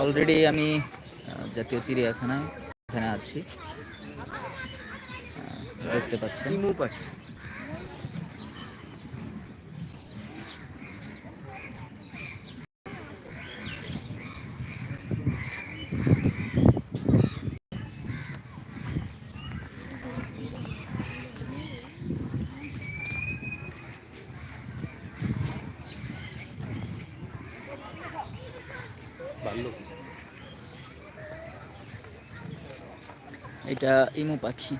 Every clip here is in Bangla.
অলরেডি আমি জাতীয় চিড়িয়াখানায় এখানে আছি। দেখতে দেখতে পাচ্ছেন ইমু পাখি। এটা ইমু পাখি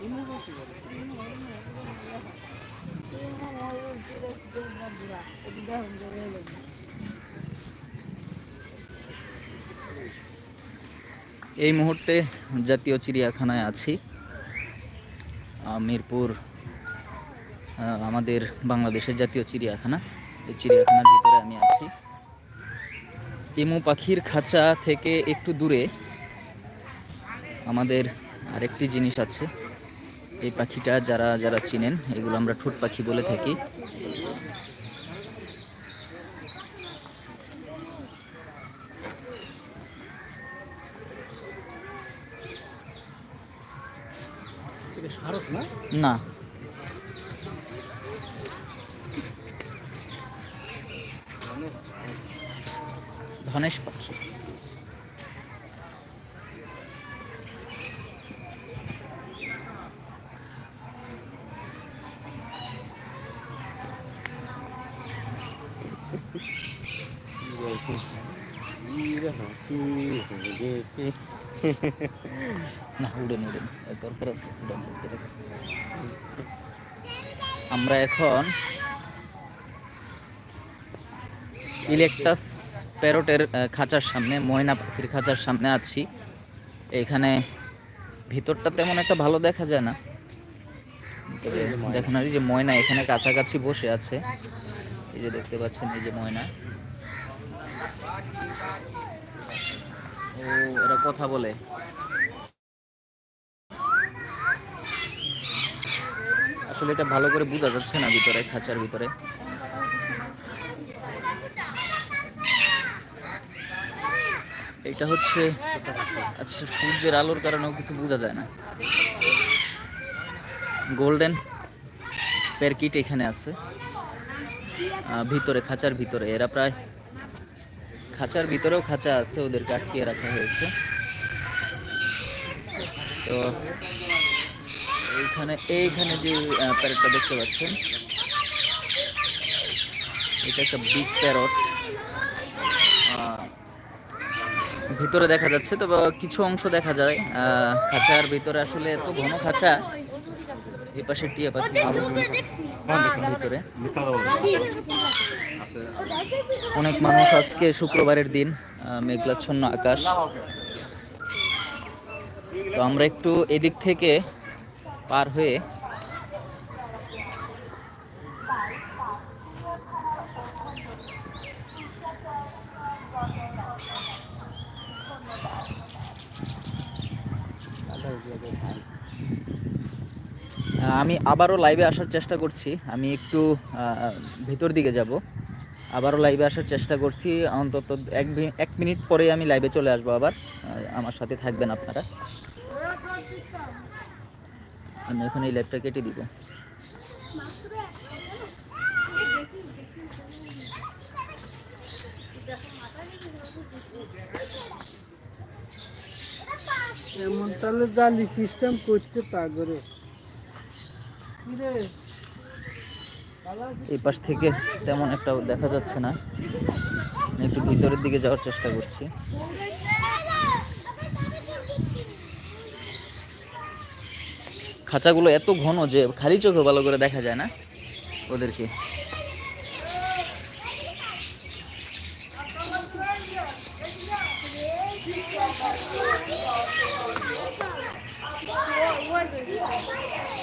এই মুহূর্তে জাতীয় চিড়িয়াখানায় আছি। মিরপুর আমাদের বাংলাদেশের জাতীয় চিড়িয়াখানা। এই চিড়িয়াখানার ভিতরে আমি আছি। ইমু পাখির খাঁচা থেকে একটু দূরে আমাদের আরেকটি জিনিস আছে। এই পাখিটা যারা যারা চিনেন এগুলো আমরা ঠোঁট পাখি বলে থাকি। না। ধনেশ পাখি। না উড়েন উড়েন আমরা এখন ইলেকটাস প্যারোটের আহ, খাঁচার সামনে ময়না পাখির খাঁচার সামনে আছি। এখানে ভিতরটা তেমন একটা ভালো দেখা যায় না। দেখুন যে ময়না এখানে কাছাকাছি বসে আছে। এই যে দেখতে পাচ্ছেন এই যে ময়না। ও এরা কথা বলে। আসলে এটা ভালো করে বোঝা যাচ্ছে না ভিতরে, খাঁচার ভিতরে। এটা হচ্ছে আচ্ছা সূর্যের আলোর কারণেও কিছু বোঝা যায় না। গোল্ডেন প্যারকিট এখানে আছে। ভিতরে, খাঁচার ভিতরে। এরা প্রায় খাঁচার ভিতরেও খাঁচা আছে, ওদেরকে আটকিয়ে রাখা হয়েছে। তো এইখানে এইখানে যে প্যারটটা দেখতে পাচ্ছেন, এটা একটা বিগ প্যারট ভিতরে দেখা যাচ্ছে, তবে কিছু অংশ দেখা যায়। খাঁচার ভিতরে আসলে এত ঘন খাঁচা এই পাশে টিয়া পাখি ভিতরে অনেক মানুষ আজকে শুক্রবারের দিন মেঘলাচ্ছন্ন আকাশ। তো আমরা একটু এদিক থেকে পার হয়ে আমি আবারও লাইভে আসার চেষ্টা করছি। আমি একটু ভিতর দিকে যাব। আবারও লাইভে আসার চেষ্টা করছি। অন্তত এক এক মিনিট পরে আমি লাইভে চলে আসব আবার। আমার সাথে থাকবেন আপনারা। আমি এখন এই লাইভটা কেটে দিব। এমন তাহলে জালি সিস্টেম করছে পাগরে এই পাশ থেকে তেমন একটা দেখা যাচ্ছে না। আমি একটু ভিতরের দিকে যাওয়ার চেষ্টা করছি। খাঁচাগুলো এত ঘন যে খালি চোখে ভালো করে দেখা যায় না ওদেরকে।